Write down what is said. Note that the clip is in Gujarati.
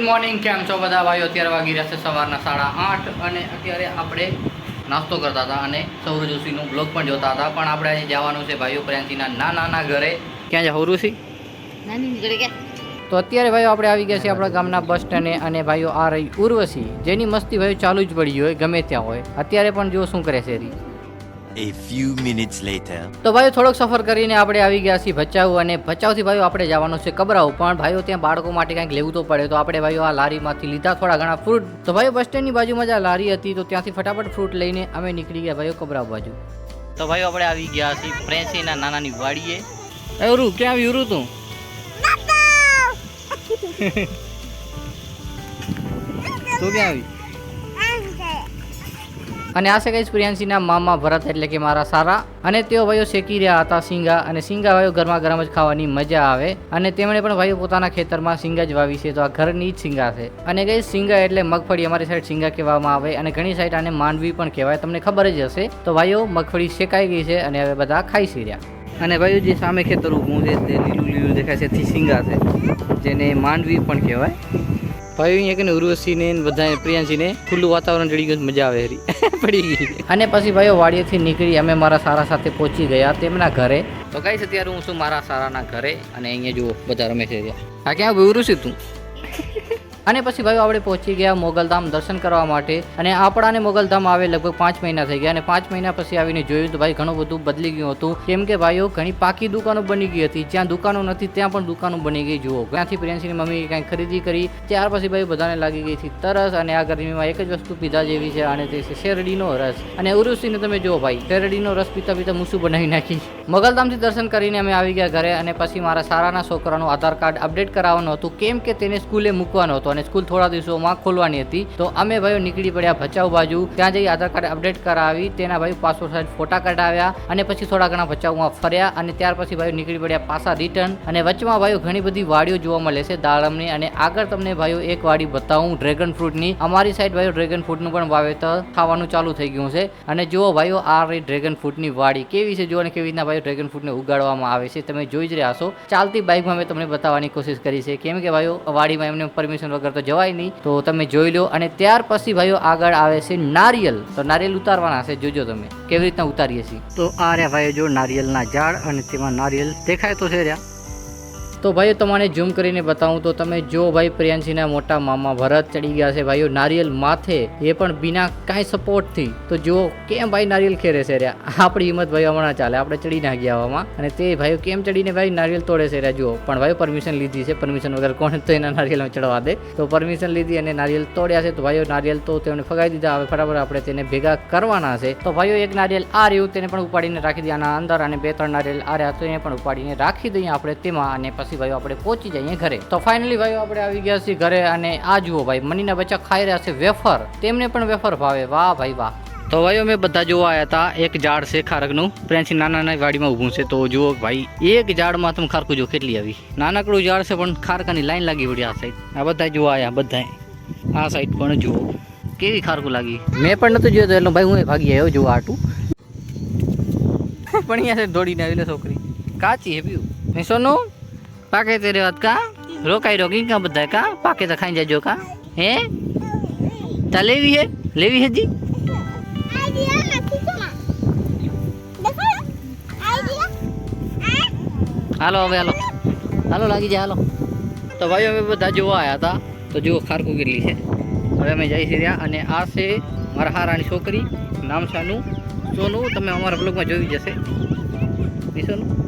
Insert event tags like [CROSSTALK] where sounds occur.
મોર્નિંગ કેમ છો બધા? ભાઈઓ અત્યારે વાગી રહ્યા છે સવારના સાડા આઠ અને અત્યારે આપણે નાસ્તો કરતા હતા અને સૌર જોશીનું બ્લોગ પણ જોતા હતા. પણ આપણે આજે જવાનું છે ભાઈઓ પ્રેન્સીના નાના ઘરે. ક્યાં નીકળે કે તો અત્યારે ભાઈઓ આપણે આવી ગયા છીએ આપણા ગામના બસ સ્ટેન્ડે અને ભાઈઓ આ રહી ઉર્વશી. જેની મસ્તી ભાઈઓ ચાલુ જ પડી હોય ગમે ત્યાં હોય. અત્યારે પણ જો શું કરે છે A few minutes later. તો ભાઈઓ થોડોક સફર કરીને આપણે આવી ગયા છીએ ભચાઉ અને ભચાઉથી ભાઈઓ આપણે જવાનું છે કબરાઉ. પણ ભાઈઓ ત્યાં બાળકો માટે કંઈક લેવું તો પડે. તો આપણે ભાઈઓ આ લારીમાંથી લીધા થોડા ઘણા ફ્રૂટ તો ભાઈઓ બસ સ્ટેન્ડની બાજુમાં જ આ લારી હતી. તો ત્યાંથી ફટાફટ ફ્રૂટ લઈને અમે નીકળી ગયા ભાઈઓ કબરાઉ બાજુ. તો ભાઈઓ આપણે આવી ગયા છીએ ફ્રેન્સીના નાનાની વાડીએ. એવું ક્યાં આવ્યું રૂ તું? [LAUGHS] તું ક્યાં આવી? અને આ છે પ્રિયાંશીના મામા ભરત એટલે કે મારા સારા. અને તેઓ ભાઈઓ શેકી રહ્યા હતા સિંગા અને સિંગા ભાઈઓ ઘરમાં ગરમ જ ખાવાની મજા આવે. અને તેમણે પણ ભાઈઓ પોતાના ખેતરમાં સિંગા જ વાવી છે, તો આ ઘરની જ સિંગા છે. અને ગઈ સિંગા એટલે મગફળી અમારી સાઈડ સિંગા કહેવામાં આવે અને ઘણી સાઈડ આને માંડવી પણ કહેવાય. તમને ખબર જ હશે. તો ભાઈઓ, મગફળી શેકાઈ ગઈ છે અને હવે બધા ખાઈ સી રહ્યા. અને ભાઈઓ જે સામે ખેતર ઊભું છે તે લીલું લીલું દેખાય છે, તે સિંગા છે, જેને માંડવી પણ કહેવાય. ભાઈ અહીંયા કે ઉર્વશીને ને બધા પ્રિયાંશીને ખુલ્લું વાતાવરણ ચડી ગયું મજા આવે હરી. [LAUGHS] પડી ગઈ. અને પછી ભાઈઓ વાડીએથી નીકળી અમે મારા સારા સાથે પહોંચી ગયા તેમના ઘરે. તો કઈ છે ત્યારે હું છું મારા સારાના ઘરે અને અહીંયા જુઓ બધા રમે છે આ ક્યાં? ઉર્વશી તું? અને પછી ભાઈઓ આપણે પહોંચી ગયા મોગલધામ દર્શન કરવા માટે. અને આપણાને મોગલધામ આવે લગભગ પાંચ મહિના થઈ ગયા અને પાંચ મહિના પછી આવીને જોયું તો ભાઈ ઘણું બધું બદલી ગયું હતું. કેમ કે ભાઈઓ, ઘણી પાકી દુકાનો બની ગઈ હતી. જ્યાં દુકાનો નથી, ત્યાં પણ દુકાનો બની ગઈ, જુઓ. ત્યાંથી પ્રિયંશીની મમ્મી કાંઈ ખરીદી કરી. ત્યાર પછી ભાઈ બધાને લાગી ગઈ હતી તરસ અને આ ગરમીમાં એક જ વસ્તુ પીધા જેવી છે અને તે છે શેરડીનો રસ. અને ઉરુસીને તમે જુઓ ભાઈ, શેરડીનો રસ પીતા પીતા મૂસું બનાવી નાખી. મોગલધામથી દર્શન કરીને અમે આવી ગયા ઘરે અને પછી મારા સારાના છોકરાનું આધાર કાર્ડ અપડેટ કરાવવાનું હતું. કેમ કે તેને સ્કૂલે મૂકવાનો હતો. અને સ્કૂલ થોડા દિવસોમાં ખોલવાની હતી. તો અમે ભાઈઓ નીકળી પડ્યા ભચાઉ બાજુ. ત્યાં જઈ આધાર કાર્ડ અપડેટ કરાવી, તેના ભાઈ પાસપોર્ટ સાઇઝ ફોટા કઢાવ્યા અને પછી થોડા ઘણા ભચાઉમાં ફર્યા અને ત્યાર પછી ભાઈઓ નીકળી પડ્યા પાછા રિટર્ન અને વચમાં ભાઈઓ ઘણી બધી વાડીઓ જોવા મળે છે દાડમની અને આગળ તમને ભાઈઓ એક વાડી બતાવું ડ્રેગન ફ્રૂટની અમારી સાઈડ ભાઈઓ ડ્રેગન ફ્રૂટનું પણ વાવેતર થવાનું ચાલુ થઈ ગયું છે. અને જુઓ ભાઈઓ આ રહી ડ્રેગન ફ્રૂટની વાડી કેવી છે, જુઓ અને કેવી રીતના ભાઈઓ ડ્રેગન ફ્રૂટને ઉગાડવામાં આવે છે, તમે જોઈ જ રહ્યા છો ચાલતી બાઇકમાં મેં તમને બતાવવાની કોશિશ કરી છે. કેમ કે ભાઈઓ વાડીમાં એમને પરમિશન વગર તો જવાય નહીં. તો તમે જોઈ લો અને ત્યાર પછી ભાઈઓ આગળ આવે છે નારિયેલ. તો નારિયેલ ઉતારવાના છે, જોજો તમે. કેવી રીતના ઉતારીએ છીએ? તો આ રહ્યા ભાઈઓ જો નારિયેલના ઝાડ અને તેમાં નારિયેલ દેખાય તો છે રહ્યા. તો ભાઈઓ તમને ઝૂમ કરીને બતાવું તો તમે જો ભાઈ પ્રિયાંશીના મોટા મામા ભરત ચડી ગયા છે ભાઈઓ, નારિયેલ માથે એ પણ બિના કાંઈ સપોર્ટથી. તો જુઓ કેમ ભાઈ નારિયેલ ખેરે છે રહ્યા. આપણી હિંમત ભાઈ હમણાં ચાલે, આપણે ચડી ના ગયા આવામાં અને તે ભાઈઓ કેમ ચડીને ભાઈ નારિયેલ તોડે છે રહ્યા? જુઓ, પણ ભાઈઓ પરમિશન લીધી છે. પરમિશન વગર કોણ તો એના નારિયેલમાં ચડવા દે? તો પરમિશન લીધી અને નારિયેલ તોડ્યા છે. તો ભાઈઓ, નારિયેલ તો તેમણે ફગાવી દીધા. હવે ફટાફટ આપણે તેને ભેગા કરવાના છે. તો ભાઈઓ, એક નારિયેલ આ રહ્યું, તેને પણ ઉપાડીને રાખી દઈએ આના અંદર અને બે ત્રણ નારિયેલ આ રહ્યા, તો એને પણ ઉપાડીને રાખી દઈએ આપણે તેમાં. અને પછી ભાઈઓ આપણે પહોંચી જઈએ ઘરે. તો ફાઇનલી ભાઈઓ આપણે આવી ગયા છીએ ઘરે અને આ જુઓ ભાઈ, મનીના બચ્ચા ખાઈ રહ્યા છે વેફર. તેમને પણ વેફર ભાવે. વાહ ભાઈ વાહ. તો ભાઈઓ મેં બધા જોવા આવ્યા હતા એક ઝાડ છે ખારકનું. પ્રેન્સી નાના નાની વાડીમાં ઊભું છે. તો જુઓ ભાઈ, એક ઝાડમાં તમે ખારકું જો કેટલી આવી. નાનકડું ઝાડ છે, પણ ખારકાની લાઈન લાગી પડી આ સાઈડ આ બધા જોવા આવ્યા બધા આ સાઈડ પણ જુઓ. કેવી ખારકું લાગી. મેં પણ નતું જોયું એટલે ભાઈ હું ભાગી આવ્યો જોવા આટું. પણ અહીંયા દોડીને આવેલો છોકરી. કાચી હે પીવું મેં સોનું પાકે તેરે વાત કા? રોકાઈ રોકી કા બધા કા? પાકે તો ખાઈ જજો કા? હે? તા લેવી હે? લેવી હે જી? હાલો હવે હાલો. હાલો લાગી જાય, હાલો. તો ભાઈ અમે બધા જોવા આવ્યા હતા તો જુઓ ખારકું કેટલી છે. હવે અમે જઈ રહ્યા અને આ છે મારા હારાની છોકરી, નામ શાનું, સોનું. તમે અમારા બ્લોગમાં જોઈ જશે સોનું?